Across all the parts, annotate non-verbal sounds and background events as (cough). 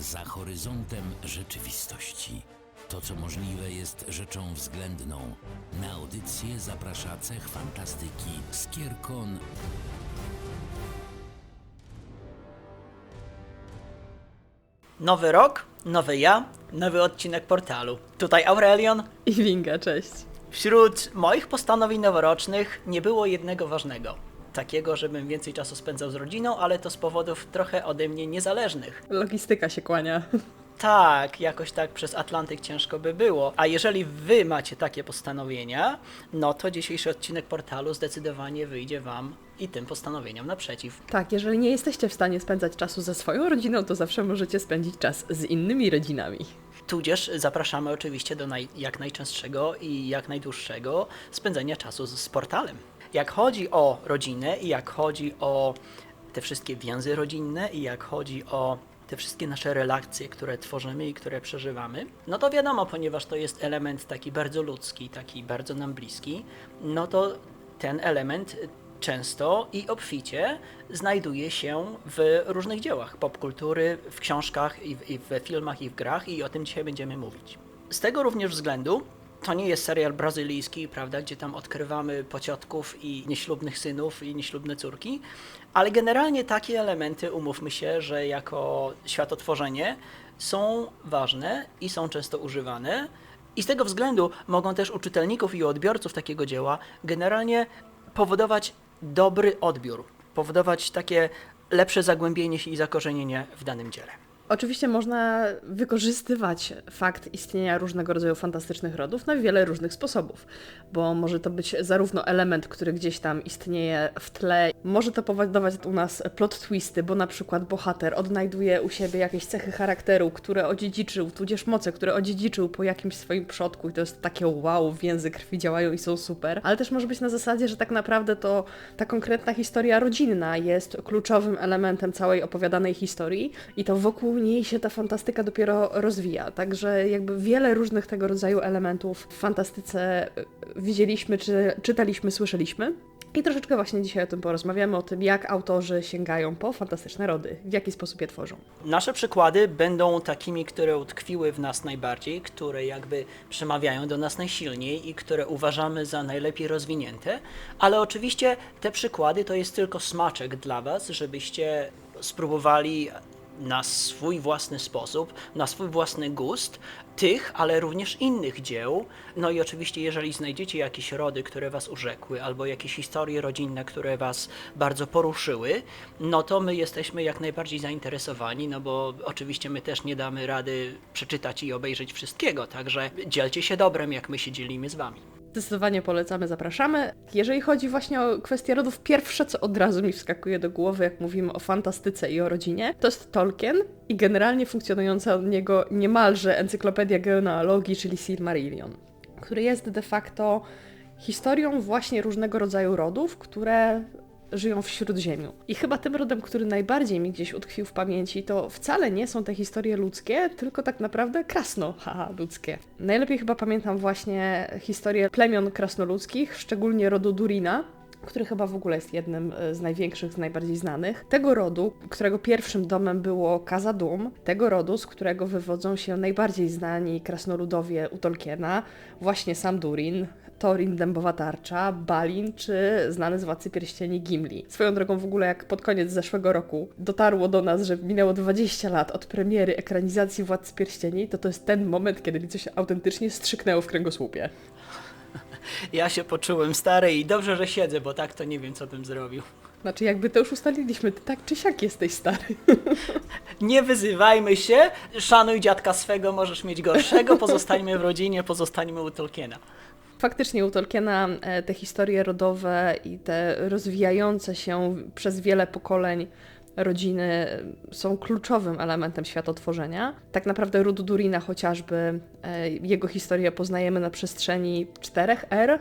za horyzontem rzeczywistości. To, co możliwe, jest rzeczą względną. Na audycję zaprasza cech fantastyki Skierkon Nowy rok, nowy ja, nowy odcinek portalu. Tutaj Aurelion. I Winga, cześć. Wśród moich postanowień noworocznych nie było jednego ważnego. Takiego, żebym więcej czasu spędzał z rodziną, ale to z powodów trochę ode mnie niezależnych. Logistyka się kłania. Tak, jakoś tak przez Atlantyk ciężko by było. A jeżeli wy macie takie postanowienia, no to dzisiejszy odcinek portalu zdecydowanie wyjdzie wam i tym postanowieniom naprzeciw. Tak, jeżeli nie jesteście w stanie spędzać czasu ze swoją rodziną, to zawsze możecie spędzić czas z innymi rodzinami. Tudzież zapraszamy oczywiście do naj, jak najczęstszego i jak najdłuższego spędzenia czasu z, z portalem. Jak chodzi o rodzinę i jak chodzi o te wszystkie więzy rodzinne i jak chodzi o te wszystkie nasze relacje, które tworzymy i które przeżywamy, no to wiadomo, ponieważ to jest element taki bardzo ludzki, taki bardzo nam bliski, no to ten element często i obficie znajduje się w różnych dziełach popkultury, w książkach, i, w, i we filmach, i w grach, i o tym dzisiaj będziemy mówić. Z tego również względu to nie jest serial brazylijski, prawda, gdzie tam odkrywamy pociotków i nieślubnych synów i nieślubne córki, ale generalnie takie elementy, umówmy się, że jako światotworzenie są ważne i są często używane. I z tego względu mogą też u czytelników i u odbiorców takiego dzieła generalnie powodować dobry odbiór, powodować takie lepsze zagłębienie się i zakorzenienie w danym dziele. Oczywiście można wykorzystywać fakt istnienia różnego rodzaju fantastycznych rodów na wiele różnych sposobów, bo może to być zarówno element, który gdzieś tam istnieje w tle, może to powodować u nas plot twisty, bo na przykład bohater odnajduje u siebie jakieś cechy charakteru, które odziedziczył, tudzież moce, które odziedziczył po jakimś swoim przodku i to jest takie wow, więzy krwi działają i są super, ale też może być na zasadzie, że tak naprawdę to ta konkretna historia rodzinna jest kluczowym elementem całej opowiadanej historii i to wokół niej się ta fantastyka dopiero rozwija. Także jakby wiele różnych tego rodzaju elementów w fantastyce y, widzieliśmy, czy czytaliśmy, słyszeliśmy. I troszeczkę właśnie dzisiaj o tym porozmawiamy, o tym jak autorzy sięgają po fantastyczne rody, w jaki sposób je tworzą. Nasze przykłady będą takimi, które utkwiły w nas najbardziej, które jakby przemawiają do nas najsilniej i które uważamy za najlepiej rozwinięte, ale oczywiście te przykłady to jest tylko smaczek dla Was, żebyście spróbowali na swój własny sposób, na swój własny gust tych, ale również innych dzieł. No i oczywiście, jeżeli znajdziecie jakieś rody, które Was urzekły, albo jakieś historie rodzinne, które Was bardzo poruszyły, no to my jesteśmy jak najbardziej zainteresowani, no bo oczywiście my też nie damy rady przeczytać i obejrzeć wszystkiego, także dzielcie się dobrem, jak my się dzielimy z Wami. Zdecydowanie polecamy, zapraszamy. Jeżeli chodzi właśnie o kwestię rodów, pierwsze co od razu mi wskakuje do głowy, jak mówimy o fantastyce i o rodzinie, to jest Tolkien i generalnie funkcjonująca od niego niemalże encyklopedia genealogii, czyli Silmarillion, który jest de facto historią właśnie różnego rodzaju rodów, które żyją w Śródziemiu. I chyba tym rodem, który najbardziej mi gdzieś utkwił w pamięci, to wcale nie są te historie ludzkie, tylko tak naprawdę krasno, haha, ludzkie. Najlepiej chyba pamiętam właśnie historię plemion krasnoludzkich, szczególnie rodu Durina, który chyba w ogóle jest jednym e, z największych, z najbardziej znanych. Tego rodu, którego pierwszym domem było Kazadum, tego rodu, z którego wywodzą się najbardziej znani krasnoludowie u Tolkiena, właśnie sam Durin, Thorin Dębowa Tarcza, Balin czy znany z Władcy Pierścieni Gimli. Swoją drogą w ogóle jak pod koniec zeszłego roku dotarło do nas, że minęło 20 lat od premiery ekranizacji Władcy Pierścieni, to to jest ten moment, kiedy mi coś autentycznie strzyknęło w kręgosłupie. Ja się poczułem stary i dobrze, że siedzę, bo tak to nie wiem, co bym zrobił. Znaczy jakby to już ustaliliśmy, ty tak czy siak jesteś stary. Nie wyzywajmy się, szanuj dziadka swego, możesz mieć gorszego, pozostańmy w rodzinie, pozostańmy u Tolkiena. Faktycznie u Tolkiena e, te historie rodowe i te rozwijające się przez wiele pokoleń rodziny są kluczowym elementem światotworzenia. Tak naprawdę ród Durina chociażby, e, jego historię poznajemy na przestrzeni czterech er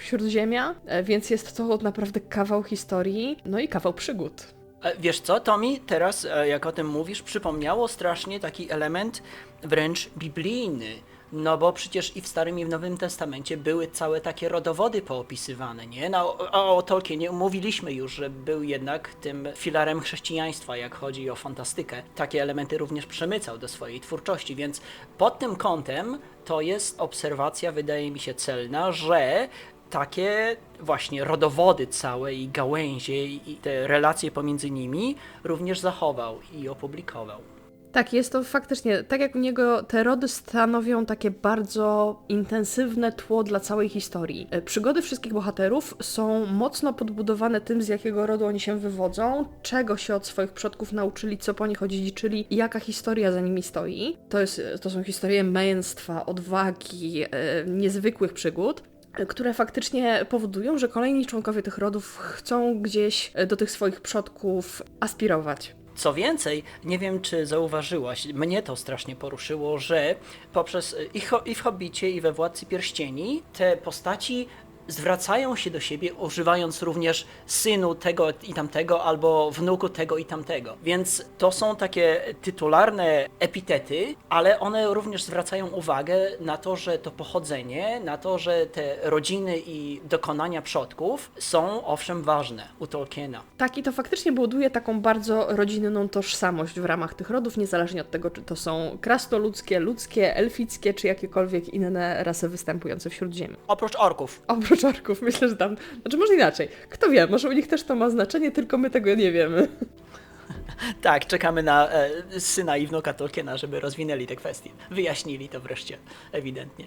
Śródziemia, e, więc jest to naprawdę kawał historii, no i kawał przygód. E, Wiesz co, to mi teraz, jak o tym mówisz, przypomniało strasznie taki element wręcz biblijny, No bo przecież i w Starym i w Nowym Testamencie były całe takie rodowody poopisywane, nie? No, o, o Tolkienie mówiliśmy już, że był jednak tym filarem chrześcijaństwa, jak chodzi o fantastykę. Takie elementy również przemycał do swojej twórczości, więc pod tym kątem to jest obserwacja, wydaje mi się, celna, że takie właśnie rodowody całe i gałęzie i te relacje pomiędzy nimi również zachował i opublikował. Tak, jest to faktycznie, tak jak u niego te rody stanowią takie bardzo intensywne tło dla całej historii. E, Przygody wszystkich bohaterów są mocno podbudowane tym, z jakiego rodu oni się wywodzą, czego się od swoich przodków nauczyli, co po nich odziedziczyli jaka historia za nimi stoi. To, jest, to są historie męstwa, odwagi, e, niezwykłych przygód które faktycznie powodują, że kolejni członkowie tych rodów chcą gdzieś e, do tych swoich przodków aspirować. Co więcej, nie wiem czy zauważyłaś, mnie to strasznie poruszyło, że poprzez i, Ho- i w Hobbicie, i we Władcy Pierścieni te postaci zwracają się do siebie, używając również synu tego i tamtego, albo wnuku tego i tamtego. Więc to są takie tytularne epitety, ale one również zwracają uwagę na to, że to pochodzenie, na to, że te rodziny i dokonania przodków są owszem ważne u Tolkiena. Tak, i to faktycznie buduje taką bardzo rodzinną tożsamość w ramach tych rodów, niezależnie od tego, czy to są krasnoludzkie, ludzkie, elfickie, czy jakiekolwiek inne rasy występujące wśród ziemi. Oprócz orków. Oprócz myślę, że tam. Znaczy, może inaczej. Kto wie, może u nich też to ma znaczenie, tylko my tego nie wiemy. Tak, czekamy na e, syna i wnuka Tolkiena, żeby rozwinęli te kwestie. Wyjaśnili to wreszcie, ewidentnie.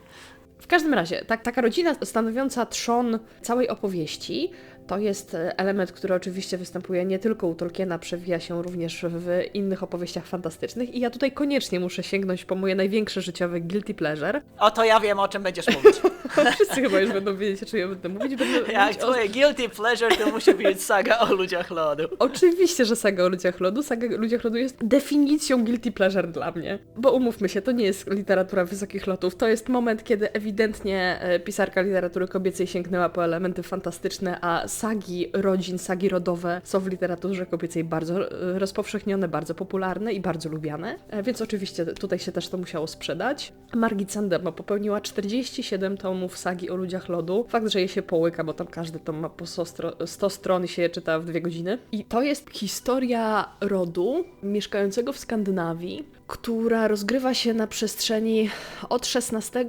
W każdym razie, tak, taka rodzina stanowiąca trzon całej opowieści to jest e, element, który oczywiście występuje nie tylko u Tolkiena, przewija się również w innych opowieściach fantastycznych. I ja tutaj koniecznie muszę sięgnąć po moje największe życiowe guilty pleasure. O, to ja wiem, o czym będziesz mówić. (laughs) (laughs) Wszyscy chyba już będą wiedzieć, o czym ja będę mówić. Będę (laughs) Jak mówić o... twoje guilty pleasure, to musi być saga o ludziach lodu. (laughs) Oczywiście, że saga o ludziach lodu. Saga o ludziach lodu jest definicją guilty pleasure dla mnie. Bo umówmy się, to nie jest literatura wysokich lotów. To jest moment, kiedy ewidentnie e, pisarka literatury kobiecej sięgnęła po elementy fantastyczne, a sagi rodzin, sagi rodowe są w literaturze kobiecej bardzo e, rozpowszechnione, bardzo popularne i bardzo lubiane. E, Więc oczywiście tutaj się też to musiało sprzedać. Margit Sandemo popełniła 47 tomów sagi o ludziach lodu. Fakt, że je się połyka, bo tam każdy tom ma po 100, stro- 100 stron i się je czyta w dwie godziny. I to jest historia rodu mieszkającego w Skandynawii, która rozgrywa się na przestrzeni od XVI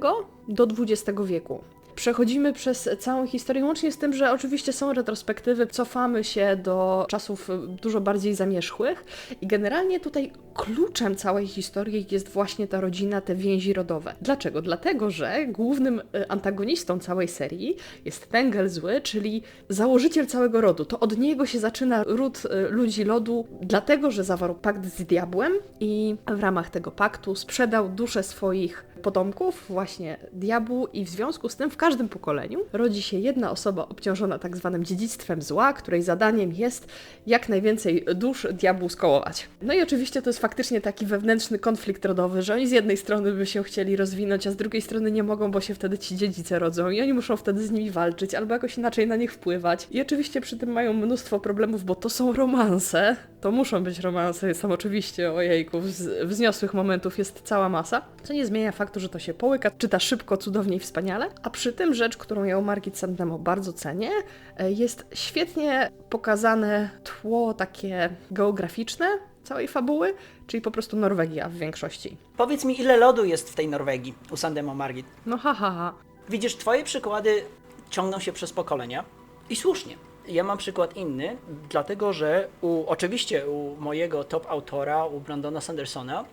do XX wieku. Przechodzimy przez całą historię, łącznie z tym, że oczywiście są retrospektywy, cofamy się do czasów y, dużo bardziej zamierzchłych i generalnie tutaj kluczem całej historii jest właśnie ta rodzina, te więzi rodowe. Dlaczego? Dlatego, że głównym y, antagonistą całej serii jest Tengel Zły, czyli założyciel całego rodu. To od niego się zaczyna ród y, ludzi lodu, dlatego, że zawarł pakt z diabłem i w ramach tego paktu sprzedał duszę swoich potomków właśnie diabłu i w związku z tym w każdym pokoleniu rodzi się jedna osoba obciążona tak zwanym dziedzictwem zła, której zadaniem jest jak najwięcej dusz diabłu skołować. No i oczywiście to jest faktycznie taki wewnętrzny konflikt rodowy, że oni z jednej strony by się chcieli rozwinąć, a z drugiej strony nie mogą, bo się wtedy ci dziedzice rodzą i oni muszą wtedy z nimi walczyć albo jakoś inaczej na nich wpływać. I oczywiście przy tym mają mnóstwo problemów, bo to są romanse. To muszą być romanse, są oczywiście, ojejku, wz- wzniosłych momentów jest cała masa, co nie zmienia faktu, że to się połyka, czyta szybko, cudownie i wspaniale, a przy tym rzecz, którą ja u Margit Sandemo bardzo cenię, e, jest świetnie pokazane tło takie geograficzne całej fabuły, czyli po prostu Norwegia w większości. Powiedz mi, ile lodu jest w tej Norwegii u Sandemo Margit? No ha, ha, ha. Widzisz, twoje przykłady ciągną się przez pokolenia i słusznie. Ja mam przykład inny, dlatego że u, oczywiście u mojego top autora, u Brandona Sandersona,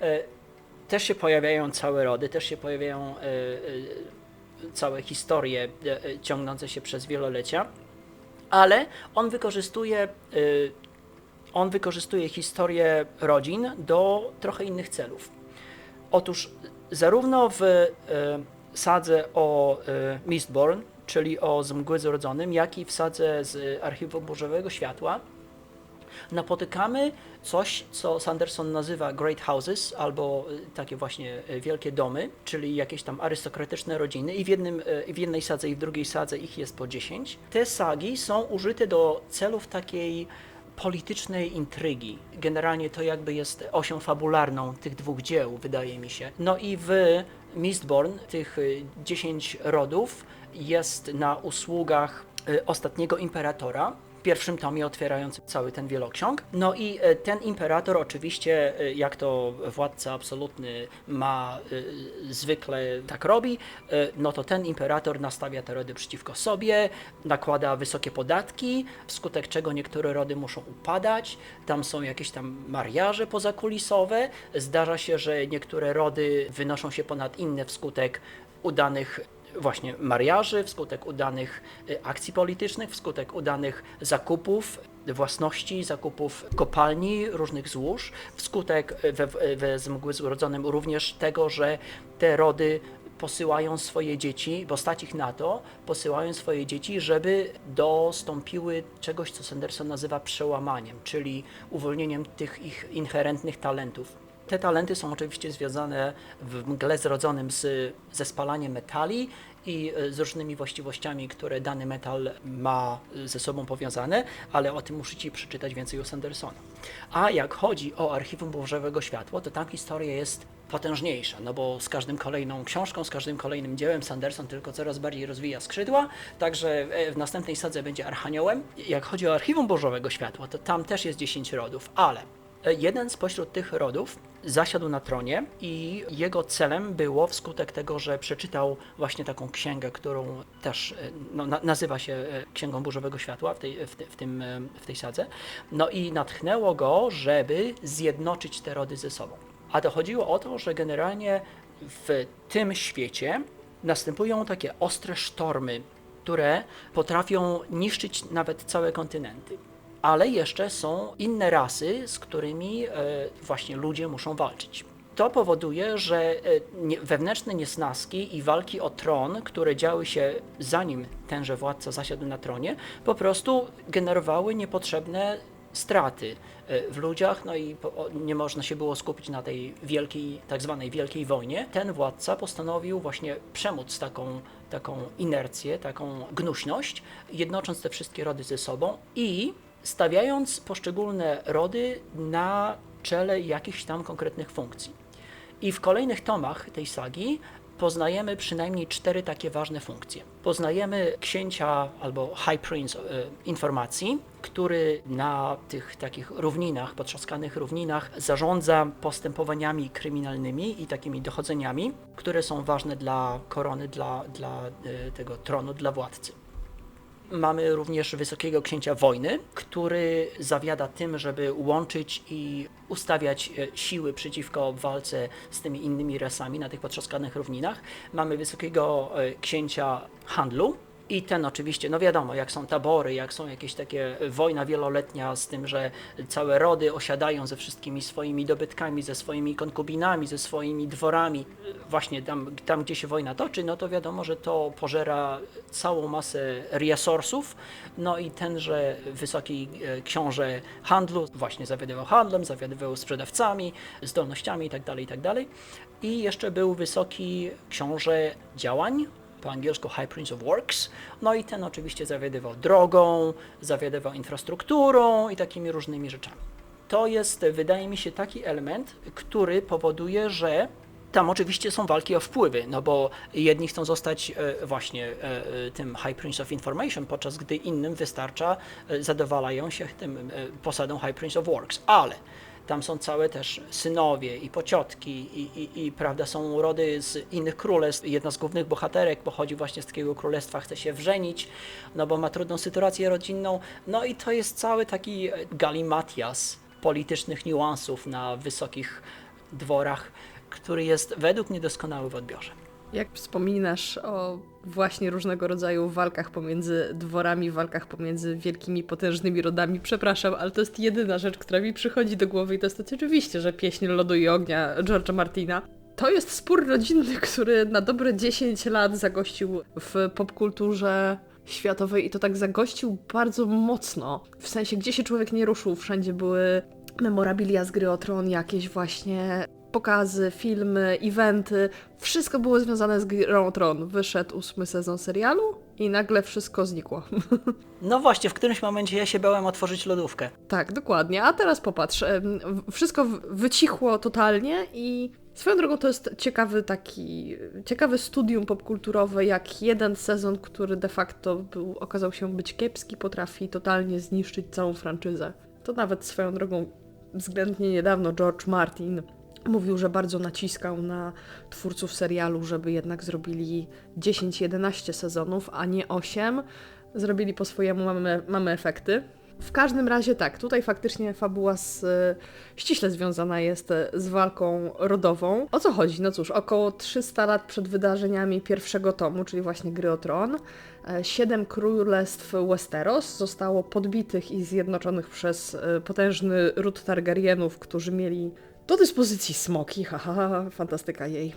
e, też się pojawiają całe rody, też się pojawiają e, e, całe historie e, e, ciągnące się przez wielolecia, ale on wykorzystuje, e, on wykorzystuje historię rodzin do trochę innych celów. Otóż zarówno w e, sadze o e, Mistborn, czyli o z mgły zrodzonym, jak i w sadze z Archiwum Burzowego Światła, napotykamy coś, co Sanderson nazywa Great Houses, albo e, takie właśnie e, wielkie domy, czyli jakieś tam arystokratyczne rodziny i w, jednym, e, w jednej sadze i w drugiej sadze ich jest po 10. Te sagi są użyte do celów takiej politycznej intrygi. Generalnie to jakby jest osią fabularną tych dwóch dzieł, wydaje mi się. No i w Mistborn tych y, 10 rodów jest na usługach y, ostatniego imperatora, pierwszym tomie otwierającym cały ten wieloksiąg. No i e, ten imperator oczywiście, e, jak to władca absolutny ma zwykle tak robi, no to ten imperator nastawia te rody przeciwko sobie, nakłada wysokie podatki, wskutek czego niektóre rody muszą upadać, tam są jakieś tam mariaże pozakulisowe, zdarza się, że niektóre rody wynoszą się ponad inne wskutek udanych właśnie mariaży, wskutek udanych y, akcji politycznych, wskutek udanych zakupów własności, zakupów kopalni, różnych złóż, wskutek y, we, we z mgły zrodzonym również tego, że te rody posyłają swoje dzieci, bo stać ich na to, posyłają swoje dzieci, żeby dostąpiły czegoś, co Sanderson nazywa przełamaniem, czyli uwolnieniem tych ich inherentnych talentów. Te talenty są oczywiście związane w mgle zrodzonym z, ze spalaniem metali i e, z różnymi właściwościami, które dany metal ma e, ze sobą powiązane, ale o tym musicie przeczytać więcej u Sandersona. A jak chodzi o Archiwum Bożego Światło, to tam historia jest potężniejsza, no bo z każdym kolejną książką, z każdym kolejnym dziełem Sanderson tylko coraz bardziej rozwija skrzydła, także e, w następnej sadze będzie Archaniołem. Jak chodzi o Archiwum Bożego Światła, to tam też jest 10 rodów, ale Jeden spośród tych rodów zasiadł na tronie i jego celem było, wskutek tego, że przeczytał właśnie taką księgę, którą też e, no, na, nazywa się e, Księgą Burzowego Światła w tej, w, te- w, tym, e, w tej sadze, no i natchnęło go, żeby zjednoczyć te rody ze sobą. A to chodziło o to, że generalnie w tym świecie następują takie ostre sztormy, które potrafią niszczyć nawet całe kontynenty ale jeszcze są inne rasy, z którymi e, właśnie ludzie muszą walczyć. To powoduje, że e, wewnętrzne niesnaski i walki o tron, które działy się zanim tenże władca zasiadł na tronie, po prostu generowały niepotrzebne straty e, w ludziach, no i nie można się było skupić na tej wielkiej, tak zwanej wielkiej wojnie. Ten władca postanowił właśnie przemóc taką, taką inercję, taką gnuśność, jednocząc te wszystkie rody ze sobą i stawiając poszczególne rody na czele jakichś tam konkretnych funkcji. I w kolejnych tomach tej sagi poznajemy przynajmniej cztery takie ważne funkcje. Poznajemy księcia albo High Prince e, informacji, który na tych takich równinach, potrzaskanych równinach zarządza postępowaniami kryminalnymi i takimi dochodzeniami, które są ważne dla korony, dla, dla e, tego tronu, dla władcy. Mamy również Wysokiego Księcia Wojny, który zawiada tym, żeby łączyć i ustawiać e, siły przeciwko walce z tymi innymi rasami na tych potrzaskanych równinach. Mamy Wysokiego e, Księcia Handlu. I ten oczywiście, no wiadomo, jak są tabory, jak są jakieś takie e, wojna wieloletnia z tym, że całe rody osiadają ze wszystkimi swoimi dobytkami, ze swoimi konkubinami, ze swoimi dworami, właśnie tam, tam gdzie się wojna toczy, no to wiadomo, że to pożera całą masę resursów, no i tenże wysoki e, książę handlu właśnie zawiadywał handlem, zawiadywał sprzedawcami, zdolnościami itd., itd. I jeszcze był wysoki książę działań, po angielsku High Prince of Works. No i ten oczywiście zawiadywał drogą, zawiadywał infrastrukturą i takimi różnymi rzeczami. To jest, wydaje mi się, taki element, który powoduje, że tam oczywiście są walki o wpływy, no bo jedni chcą zostać e, właśnie e, e, tym High Prince of Information, podczas gdy innym wystarcza, zadowalają się tym posadą High Prince of Works, ale tam są całe też synowie i pociotki i, i, i prawda, są rody z innych królestw. Jedna z głównych bohaterek pochodzi właśnie z takiego królestwa, chce się wrzenić, no bo ma trudną sytuację rodzinną. No i to jest cały taki galimatias politycznych niuansów na wysokich dworach, który jest według mnie doskonały w odbiorze. Jak wspominasz o właśnie różnego rodzaju walkach pomiędzy dworami, walkach pomiędzy wielkimi, potężnymi rodami, przepraszam, ale to jest jedyna rzecz, która mi przychodzi do głowy i to jest oczywiście, że pieśń Lodu i Ognia George'a Martina. To jest spór rodzinny, który na dobre 10 lat zagościł w popkulturze światowej i to tak zagościł bardzo mocno. W sensie, gdzie się człowiek nie ruszył, wszędzie były memorabilia z gry o tron, jakieś właśnie pokazy, filmy, eventy. Wszystko było związane z grą o tron. Wyszedł ósmy sezon serialu i nagle wszystko znikło. (laughs) No właśnie, w którymś momencie ja się bałem otworzyć lodówkę. tak, dokładnie. A teraz popatrz, wszystko wycichło totalnie i swoją drogą to jest ciekawy taki, ciekawe studium popkulturowe, jak jeden sezon, który de facto był, okazał się być kiepski, potrafi totalnie zniszczyć całą franczyzę. To nawet swoją drogą względnie niedawno George Martin mówił, że bardzo naciskał na twórców serialu, żeby jednak zrobili 10-11 sezonów, a nie 8. Zrobili po swojemu, mamy, mamy efekty. W każdym razie tak, tutaj faktycznie fabuła z, ściśle związana jest z walką rodową. O co chodzi? No cóż, około 300 lat przed wydarzeniami pierwszego tomu, czyli właśnie Gry o Tron, e, siedem królestw Westeros zostało podbitych i zjednoczonych przez e, potężny ród Targaryenów, którzy mieli do dyspozycji smoki, haha, fantastyka jej.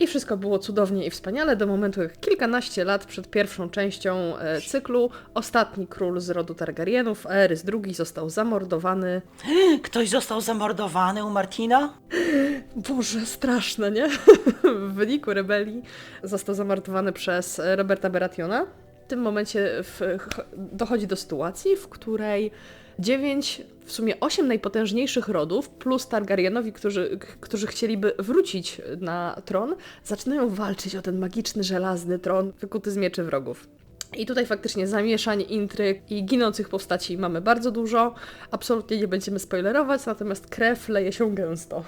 I wszystko było cudownie i wspaniale do momentu, jak kilkanaście lat przed pierwszą częścią e, cyklu ostatni król z rodu Targaryenów, Aerys II, został zamordowany. (gasps) Ktoś został zamordowany u Martina? (gasps) Boże, straszne, nie? (laughs) w wyniku rebelii został zamordowany przez Roberta Berationa. W tym momencie w, ch- dochodzi do sytuacji, w której dziewięć, w sumie osiem najpotężniejszych rodów, plus Targaryenowi, którzy, którzy chcieliby wrócić na tron, zaczynają walczyć o ten magiczny, żelazny tron wykuty z mieczy wrogów. I tutaj faktycznie zamieszań, intryg i ginących postaci mamy bardzo dużo. Absolutnie nie będziemy spoilerować, natomiast krew leje się gęsto.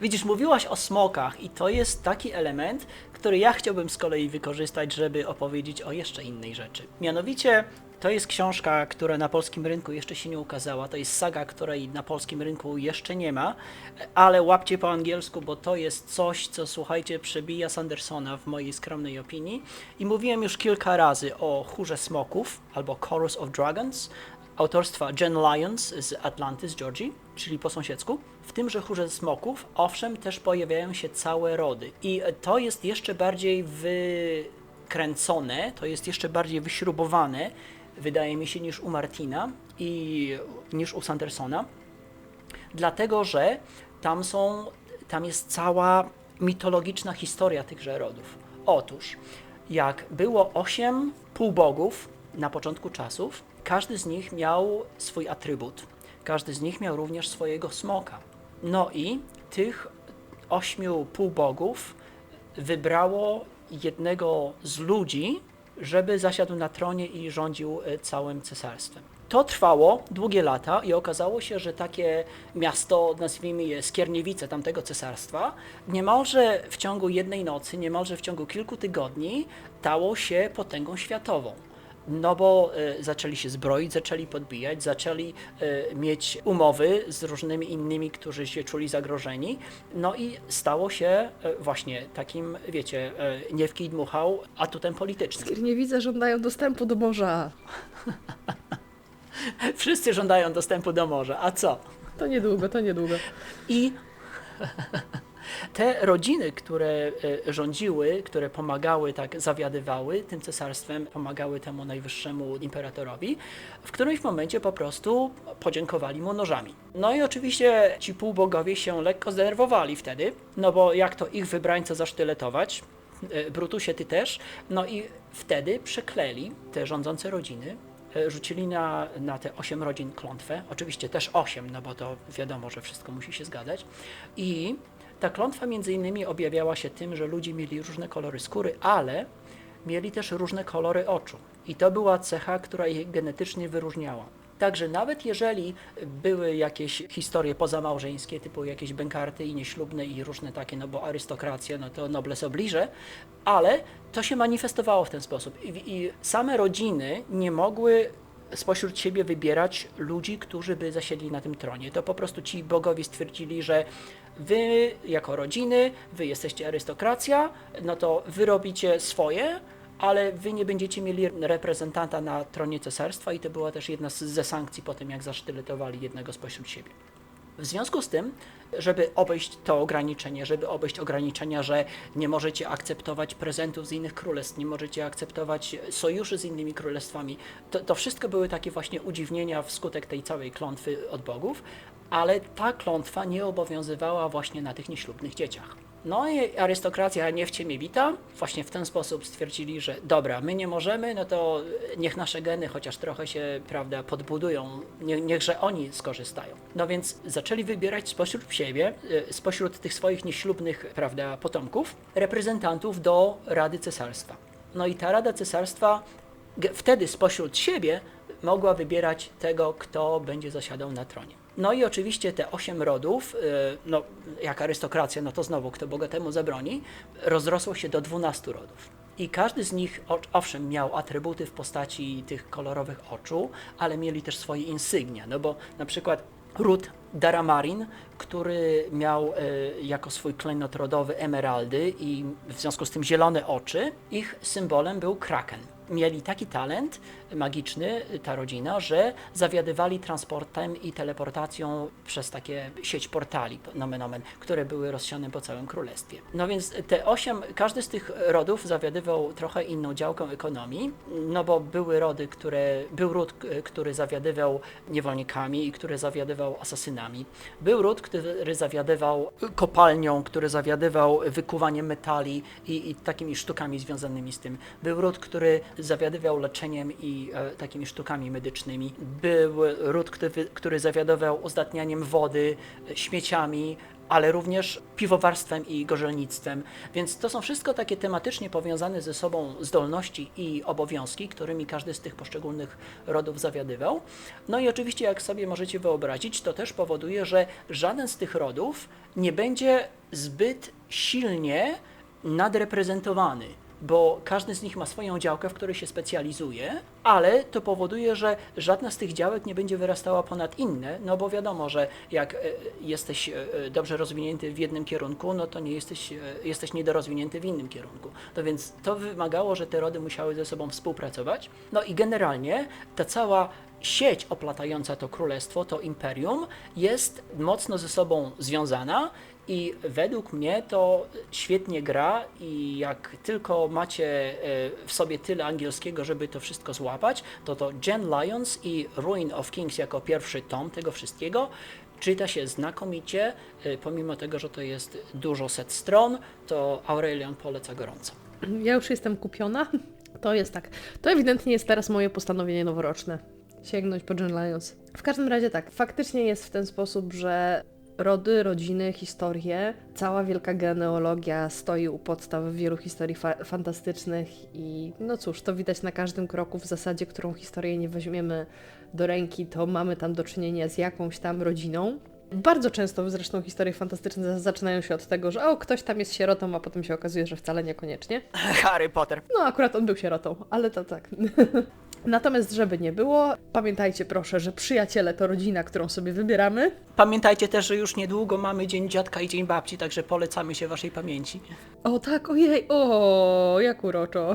Widzisz, mówiłaś o smokach i to jest taki element, który ja chciałbym z kolei wykorzystać, żeby opowiedzieć o jeszcze innej rzeczy. Mianowicie to jest książka, która na polskim rynku jeszcze się nie ukazała. To jest saga, której na polskim rynku jeszcze nie ma, ale łapcie po angielsku, bo to jest coś, co słuchajcie, przebija Sandersona w mojej skromnej opinii. I mówiłem już kilka razy o chórze smoków albo Chorus of Dragons autorstwa Jen Lyons z Atlanty, z Georgii, czyli po sąsiedzku. W tymże chórze smoków, owszem, też pojawiają się całe rody. I to jest jeszcze bardziej wykręcone, to jest jeszcze bardziej wyśrubowane, wydaje mi się, niż u Martina i niż u Sandersona, dlatego że tam są, tam jest cała mitologiczna historia tychże rodów. Otóż, jak było osiem półbogów na początku czasów, każdy z nich miał swój atrybut. Każdy z nich miał również swojego smoka. No i tych ośmiu półbogów wybrało jednego z ludzi, żeby zasiadł na tronie i rządził e, całym cesarstwem. To trwało długie lata i okazało się, że takie miasto, nazwijmy je Skierniewice tamtego cesarstwa, niemalże w ciągu jednej nocy, niemalże w ciągu kilku tygodni stało się potęgą światową. No bo e, zaczęli się zbroić, zaczęli podbijać, zaczęli e, mieć umowy z różnymi innymi, którzy się czuli zagrożeni. No i stało się e, właśnie takim, wiecie, nie w kij dmuchał atutem politycznym. Nie widzę, żądają dostępu do morza. (laughs) Wszyscy żądają dostępu do morza, a co? To niedługo, to niedługo. I te rodziny, które e, rządziły, które pomagały, tak zawiadywały tym cesarstwem, pomagały temu najwyższemu imperatorowi, w którymś momencie po prostu podziękowali mu nożami. No i oczywiście ci półbogowie się lekko zdenerwowali wtedy, no bo jak to ich wybrańca zasztyletować? E, Brutusie, ty też. No i wtedy przekleli te rządzące rodziny, e, rzucili na, na te osiem rodzin klątwę. Oczywiście też osiem, no bo to wiadomo, że wszystko musi się zgadzać. I ta klątwa między innymi objawiała się tym, że ludzie mieli różne kolory skóry, ale mieli też różne kolory oczu. I to była cecha, która ich genetycznie wyróżniała. Także nawet jeżeli były jakieś historie pozamałżeńskie, typu jakieś bękarty i nieślubne i różne takie, no bo arystokracja, no to nobles oblige, ale to się manifestowało w ten sposób. I, I same rodziny nie mogły spośród siebie wybierać ludzi, którzy by zasiedli na tym tronie. To po prostu ci bogowie stwierdzili, że wy jako rodziny, wy jesteście arystokracja, no to wy robicie swoje, ale wy nie będziecie mieli reprezentanta na tronie cesarstwa i to była też jedna z- ze sankcji po tym, jak zasztyletowali jednego spośród siebie. W związku z tym, żeby obejść to ograniczenie, żeby obejść ograniczenia, że nie możecie akceptować prezentów z innych królestw, nie możecie akceptować sojuszy z innymi królestwami, to, to wszystko były takie właśnie udziwnienia wskutek tej całej klątwy od bogów, ale ta klątwa nie obowiązywała właśnie na tych nieślubnych dzieciach. No i arystokracja nie w ciemię bita. Właśnie w ten sposób stwierdzili, że dobra, my nie możemy, no to niech nasze geny chociaż trochę się, prawda, podbudują, nie, niechże oni skorzystają. No więc zaczęli wybierać spośród siebie, y, spośród tych swoich nieślubnych, prawda, potomków, reprezentantów do Rady Cesarstwa. No i ta Rada Cesarstwa wtedy spośród siebie mogła wybierać tego, kto będzie zasiadał na tronie. No i oczywiście te osiem rodów, y, no jak arystokracja, no to znowu kto bogatemu zabroni, rozrosło się do 12 rodów. I każdy z nich, owszem, miał atrybuty w postaci tych kolorowych oczu, ale mieli też swoje insygnia, no bo na przykład ród Daramarin, który miał e, jako swój klejnot rodowy emeraldy i w związku z tym zielone oczy, ich symbolem był kraken. Mieli taki talent magiczny, ta rodzina, że zawiadywali transportem i teleportacją przez takie sieć portali, nomen omen, które były rozsiane po całym królestwie. No więc te osiem, każdy z tych rodów zawiadywał trochę inną działką ekonomii, no bo były rody, które, był ród, który zawiadywał niewolnikami i który zawiadywał asasynami. Był ród, który zawiadywał kopalnią, który zawiadywał wykuwaniem metali i, i takimi sztukami związanymi z tym. Był ród, który zawiadywał leczeniem i e, takimi sztukami medycznymi. Był ród, który, który zawiadował uzdatnianiem wody, e, śmieciami, ale również piwowarstwem i gorzelnictwem. Więc to są wszystko takie tematycznie powiązane ze sobą zdolności i obowiązki, którymi każdy z tych poszczególnych rodów zawiadywał. No i oczywiście, jak sobie możecie wyobrazić, to też powoduje, że żaden z tych rodów nie będzie zbyt silnie nadreprezentowany bo każdy z nich ma swoją działkę, w której się specjalizuje, ale to powoduje, że żadna z tych działek nie będzie wyrastała ponad inne, no bo wiadomo, że jak e, jesteś e, dobrze rozwinięty w jednym kierunku, no to nie jesteś, e, jesteś niedorozwinięty w innym kierunku. To więc to wymagało, że te rody musiały ze sobą współpracować. No i generalnie ta cała sieć oplatająca to królestwo, to imperium, jest mocno ze sobą związana i według mnie to świetnie gra i jak tylko macie e, w sobie tyle angielskiego, żeby to wszystko złapać, to to Jen Lyons i Ruin of Kings jako pierwszy tom tego wszystkiego czyta się znakomicie, e, pomimo tego, że to jest dużo set stron, to Aurelian poleca gorąco. Ja już jestem kupiona. To jest tak. To ewidentnie jest teraz moje postanowienie noworoczne. Sięgnąć po John Lyons. W każdym razie tak, faktycznie jest w ten sposób, że rody, rodziny, historie, cała wielka genealogia stoi u podstaw wielu historii fa- fantastycznych i no cóż, to widać na każdym kroku w zasadzie, którą historię nie weźmiemy do ręki, to mamy tam do czynienia z jakąś tam rodziną. Bardzo często zresztą historie fantastyczne zaczynają się od tego, że o, ktoś tam jest sierotą, a potem się okazuje, że wcale niekoniecznie. Harry Potter. No, akurat on był sierotą, ale to tak. (laughs) Natomiast, żeby nie było, pamiętajcie proszę, że przyjaciele to rodzina, którą sobie wybieramy. Pamiętajcie też, że już niedługo mamy Dzień Dziadka i Dzień Babci, także polecamy się Waszej pamięci. O tak, ojej, o, jak uroczo.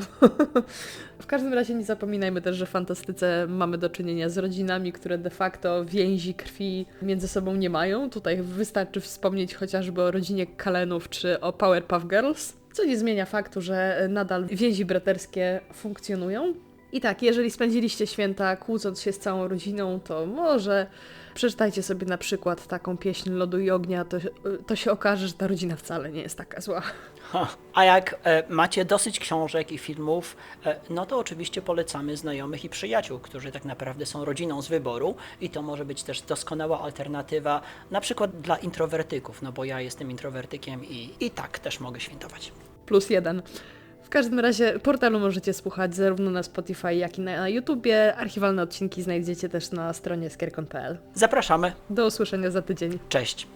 (laughs) w każdym razie nie zapominajmy też, że w fantastyce mamy do czynienia z rodzinami, które de facto więzi krwi między sobą nie mają. Tutaj wystarczy wspomnieć chociażby o rodzinie Kalenów czy o Powerpuff Girls, co nie zmienia faktu, że nadal więzi braterskie funkcjonują. I tak, jeżeli spędziliście święta kłócąc się z całą rodziną, to może przeczytajcie sobie na przykład taką pieśń lodu i ognia, to, to się okaże, że ta rodzina wcale nie jest taka zła. Ha. A jak e, macie dosyć książek i filmów, e, no to oczywiście polecamy znajomych i przyjaciół, którzy tak naprawdę są rodziną z wyboru i to może być też doskonała alternatywa, na przykład dla introwertyków, no bo ja jestem introwertykiem i, i tak też mogę świętować. plus jeden. W każdym razie portalu możecie słuchać zarówno na Spotify, jak i na YouTubie. Archiwalne odcinki znajdziecie też na stronie skierkon.pl. Zapraszamy. Do usłyszenia za tydzień. Cześć.